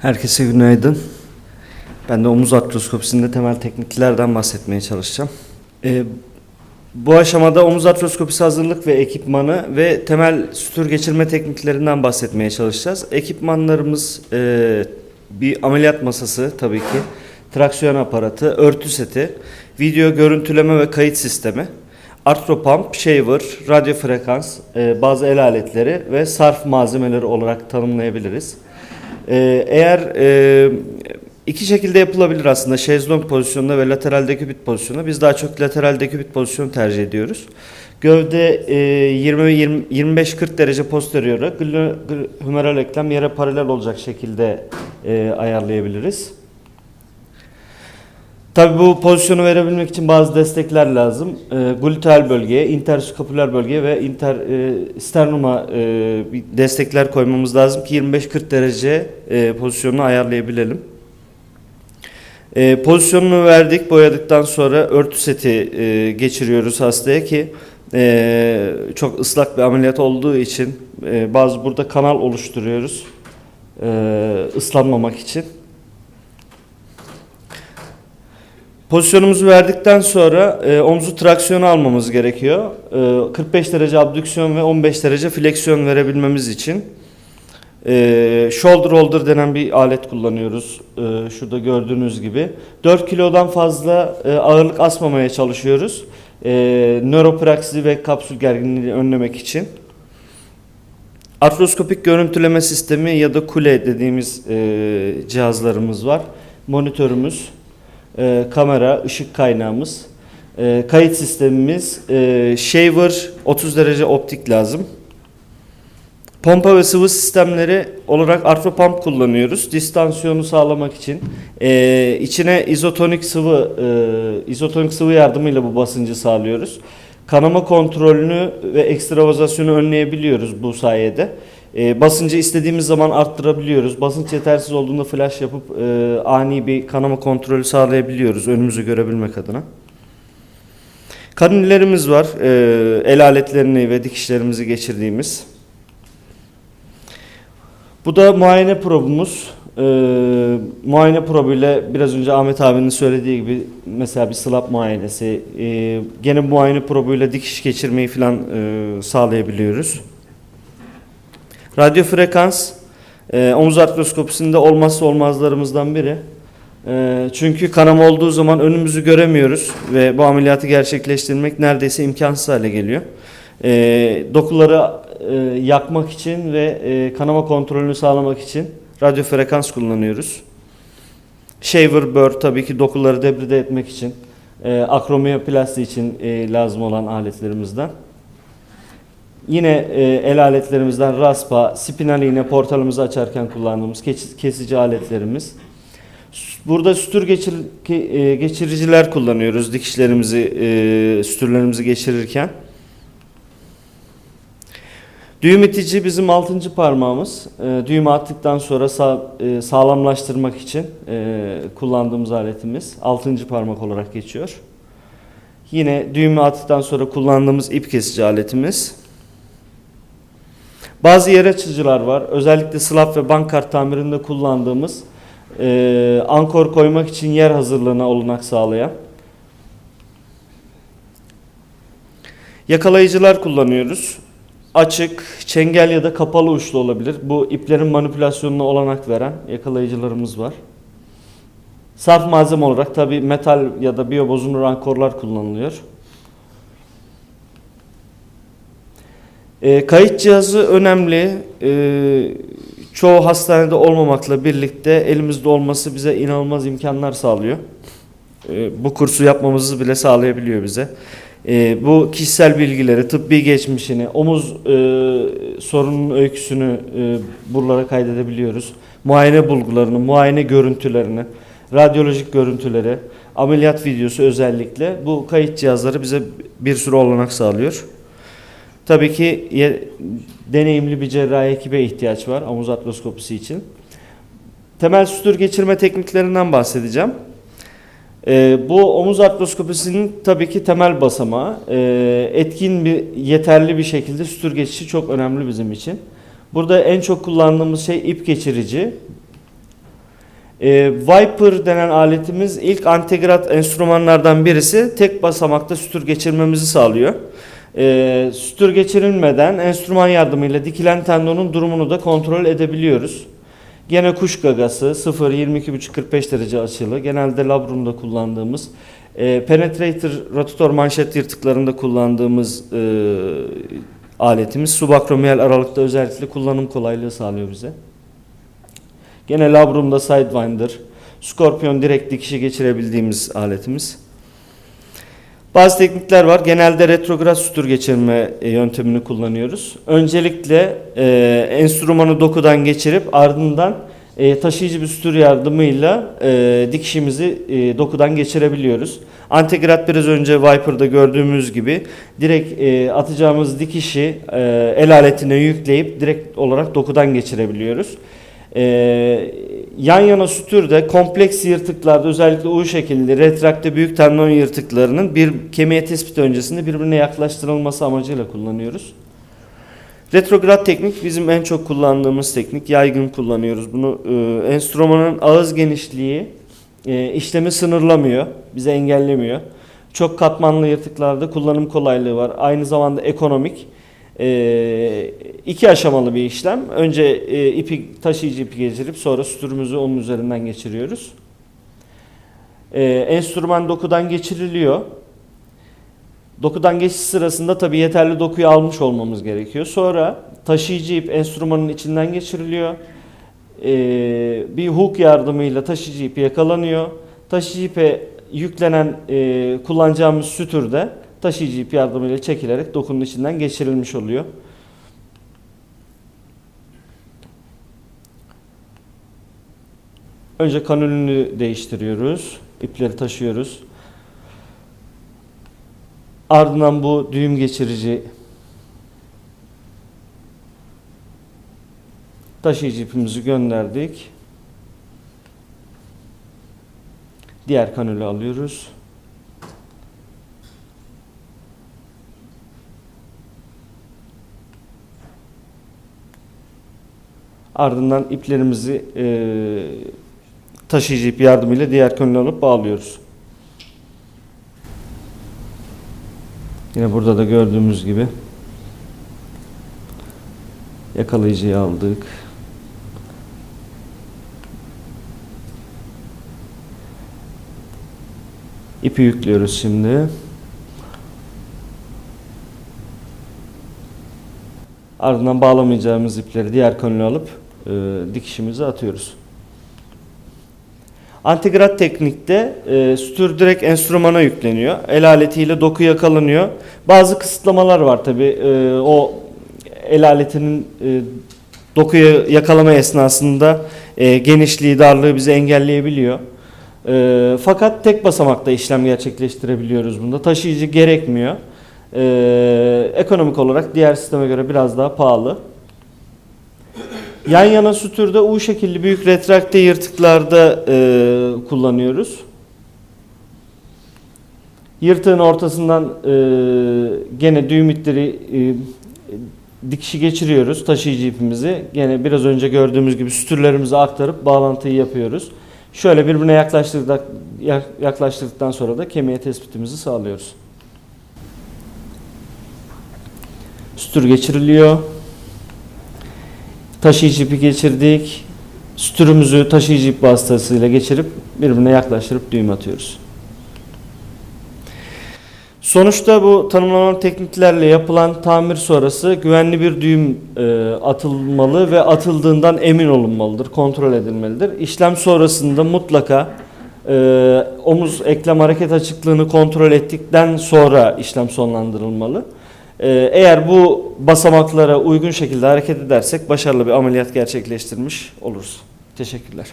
Herkese günaydın. Ben de omuz artroskopisinde temel tekniklerden bahsetmeye çalışacağım. Ee, bu aşamada omuz artroskopisi hazırlık ve ekipmanı ve temel sütür geçirme tekniklerinden bahsetmeye çalışacağız. Ekipmanlarımız e, bir ameliyat masası tabii ki, traksiyon aparatı, örtü seti, video görüntüleme ve kayıt sistemi, artropump, shaver, radyo frekans, e, bazı el aletleri ve sarf malzemeleri olarak tanımlayabiliriz. Ee, eğer e, iki şekilde yapılabilir aslında şezlong pozisyonunda ve lateral dekübit pozisyonunda. Biz daha çok lateral dekübit pozisyonu tercih ediyoruz. Gövde e, 20-25-40 derece posteriora, humeral eklem yere paralel olacak şekilde e, ayarlayabiliriz. Tabii bu pozisyonu verebilmek için bazı destekler lazım. E, gluteal bölgeye, interskapüler bölgeye ve inter e, sternuma e, destekler koymamız lazım ki 25-40 derece e, pozisyonunu ayarlayabilelim. E, pozisyonunu verdik, boyadıktan sonra örtü seti e, geçiriyoruz hastaya ki e, çok ıslak bir ameliyat olduğu için e, bazı burada kanal oluşturuyoruz e, ıslanmamak için. Pozisyonumuzu verdikten sonra e, omzu traksiyonu almamız gerekiyor. E, 45 derece abdüksiyon ve 15 derece fleksiyon verebilmemiz için. E, shoulder holder denen bir alet kullanıyoruz. E, şurada gördüğünüz gibi. 4 kilodan fazla e, ağırlık asmamaya çalışıyoruz. E, nöropraksi ve kapsül gerginliğini önlemek için. Artroskopik görüntüleme sistemi ya da kule dediğimiz e, cihazlarımız var. Monitörümüz, e, kamera, ışık kaynağımız, e, kayıt sistemimiz, e, shaver 30 derece optik lazım. Pompa ve sıvı sistemleri olarak artropump kullanıyoruz. Distansiyonu sağlamak için. E, içine izotonik sıvı e, izotonik sıvı yardımıyla bu basıncı sağlıyoruz. Kanama kontrolünü ve ekstravazasyonu önleyebiliyoruz bu sayede. E, basıncı istediğimiz zaman arttırabiliyoruz. Basınç yetersiz olduğunda flash yapıp e, ani bir kanama kontrolü sağlayabiliyoruz önümüzü görebilmek adına. Kanüllerimiz var. E, el aletlerini ve dikişlerimizi geçirdiğimiz. Bu da muayene probumuz. E, muayene probuyla biraz önce Ahmet abinin söylediği gibi mesela bir slap muayenesi, e, gene muayene probuyla dikiş geçirmeyi falan e, sağlayabiliyoruz. Radyo frekans e, omuz artroskopisinde olmazsa olmazlarımızdan biri. E, çünkü kanama olduğu zaman önümüzü göremiyoruz ve bu ameliyatı gerçekleştirmek neredeyse imkansız hale geliyor. E, dokuları e, yakmak için ve e, kanama kontrolünü sağlamak için radyo frekans kullanıyoruz. Shaver burr tabii ki dokuları debride etmek için, e, akromiyoplasti için e, lazım olan aletlerimizden. Yine e, el aletlerimizden raspa, spinal iğne portalımızı açarken kullandığımız kes- kesici aletlerimiz. Burada sütür geçir, e, geçiriciler kullanıyoruz dikişlerimizi, e, sütürlerimizi geçirirken. Düğüm itici bizim altıncı parmağımız. E, düğümü attıktan sonra sağ, e, sağlamlaştırmak için e, kullandığımız aletimiz. Altıncı parmak olarak geçiyor. Yine düğümü attıktan sonra kullandığımız ip kesici aletimiz. Bazı yer açıcılar var. Özellikle slap ve bankart tamirinde kullandığımız e, ankor koymak için yer hazırlığına olanak sağlayan. Yakalayıcılar kullanıyoruz. Açık, çengel ya da kapalı uçlu olabilir. Bu iplerin manipülasyonuna olanak veren yakalayıcılarımız var. Saf malzeme olarak tabi metal ya da biyobozunur ankorlar kullanılıyor. E, kayıt cihazı önemli. E, çoğu hastanede olmamakla birlikte elimizde olması bize inanılmaz imkanlar sağlıyor. E, bu kursu yapmamızı bile sağlayabiliyor bize. E, bu kişisel bilgileri, tıbbi geçmişini, omuz e, sorunun öyküsünü e, buralara kaydedebiliyoruz. Muayene bulgularını, muayene görüntülerini, radyolojik görüntüleri, ameliyat videosu özellikle bu kayıt cihazları bize bir sürü olanak sağlıyor. Tabii ki deneyimli bir cerrahi ekibe ihtiyaç var omuz artroskopisi için. Temel sütür geçirme tekniklerinden bahsedeceğim. Ee, bu omuz artroskopisinin tabii ki temel basamağı. Ee, etkin bir, yeterli bir şekilde sütür geçişi çok önemli bizim için. Burada en çok kullandığımız şey ip geçirici. E, Viper denen aletimiz ilk antegrat enstrümanlardan birisi tek basamakta sütür geçirmemizi sağlıyor. E, sütür geçirilmeden enstrüman yardımıyla dikilen tendonun durumunu da kontrol edebiliyoruz. Gene kuş gagası 0 22,5-45 derece açılı. Genelde labrumda kullandığımız e, penetrator rotator manşet yırtıklarında kullandığımız e, aletimiz subakromiyal aralıkta özellikle kullanım kolaylığı sağlıyor bize. Gene labrumda sidewinder, skorpiyon direkt dikişi geçirebildiğimiz aletimiz. Bazı teknikler var. Genelde retrograd sütür geçirme e, yöntemini kullanıyoruz. Öncelikle e, enstrümanı dokudan geçirip ardından e, taşıyıcı bir sütür yardımıyla e, dikişimizi e, dokudan geçirebiliyoruz. Antegrat biraz önce Viper'da gördüğümüz gibi direkt e, atacağımız dikişi e, el aletine yükleyip direkt olarak dokudan geçirebiliyoruz. E, yan yana sütürde kompleks yırtıklarda özellikle U şekilli retrakte büyük tendon yırtıklarının bir kemiğe tespiti öncesinde birbirine yaklaştırılması amacıyla kullanıyoruz. Retrograd teknik bizim en çok kullandığımız teknik. Yaygın kullanıyoruz bunu. Ee, enstrümanın ağız genişliği e, işlemi sınırlamıyor. Bize engellemiyor. Çok katmanlı yırtıklarda kullanım kolaylığı var. Aynı zamanda ekonomik. Ee, iki aşamalı bir işlem. Önce e, ipi taşıyıcı ipi geçirip sonra sütürümüzü onun üzerinden geçiriyoruz. Ee, enstrüman dokudan geçiriliyor. Dokudan geçiş sırasında tabi yeterli dokuyu almış olmamız gerekiyor. Sonra taşıyıcı ip enstrümanın içinden geçiriliyor. Ee, bir hook yardımıyla taşıyıcı ip yakalanıyor. Taşıyıcı ipe yüklenen e, kullanacağımız sütür de taşıyıcı ip yardımıyla çekilerek dokunun içinden geçirilmiş oluyor. Önce kanülünü değiştiriyoruz. İpleri taşıyoruz. Ardından bu düğüm geçirici taşıyıcı ipimizi gönderdik. Diğer kanülü alıyoruz. Ardından iplerimizi e, taşıyıcı ip yardımıyla diğer kanülü alıp bağlıyoruz. Yine burada da gördüğümüz gibi yakalayıcıyı aldık. İpi yüklüyoruz şimdi. Ardından bağlamayacağımız ipleri diğer kanüle alıp e, dikişimizi atıyoruz. Antigrat teknikte e, sütür direkt enstrümana yükleniyor. El aletiyle doku yakalanıyor. Bazı kısıtlamalar var tabi. E, o el aletinin e, dokuyu yakalama esnasında e, genişliği, darlığı bizi engelleyebiliyor. E, fakat tek basamakta işlem gerçekleştirebiliyoruz bunda. Taşıyıcı gerekmiyor. E, ekonomik olarak diğer sisteme göre biraz daha pahalı. Yan yana sütürde U şekilli büyük retrakte yırtıklarda e, kullanıyoruz. Yırtığın ortasından e, gene düğüm ipleri e, dikişi geçiriyoruz taşıyıcı ipimizi. Gene biraz önce gördüğümüz gibi sütürlerimizi aktarıp bağlantıyı yapıyoruz. Şöyle birbirine yaklaştırdık, yaklaştırdıktan sonra da kemiğe tespitimizi sağlıyoruz. Sütür geçiriliyor. Taşıyıcı ipi geçirdik. Sütürümüzü taşıyıcı ip vasıtasıyla geçirip birbirine yaklaştırıp düğüm atıyoruz. Sonuçta bu tanımlanan tekniklerle yapılan tamir sonrası güvenli bir düğüm e, atılmalı ve atıldığından emin olunmalıdır, kontrol edilmelidir. İşlem sonrasında mutlaka e, omuz eklem hareket açıklığını kontrol ettikten sonra işlem sonlandırılmalı. E, eğer bu basamaklara uygun şekilde hareket edersek başarılı bir ameliyat gerçekleştirmiş oluruz. Teşekkürler.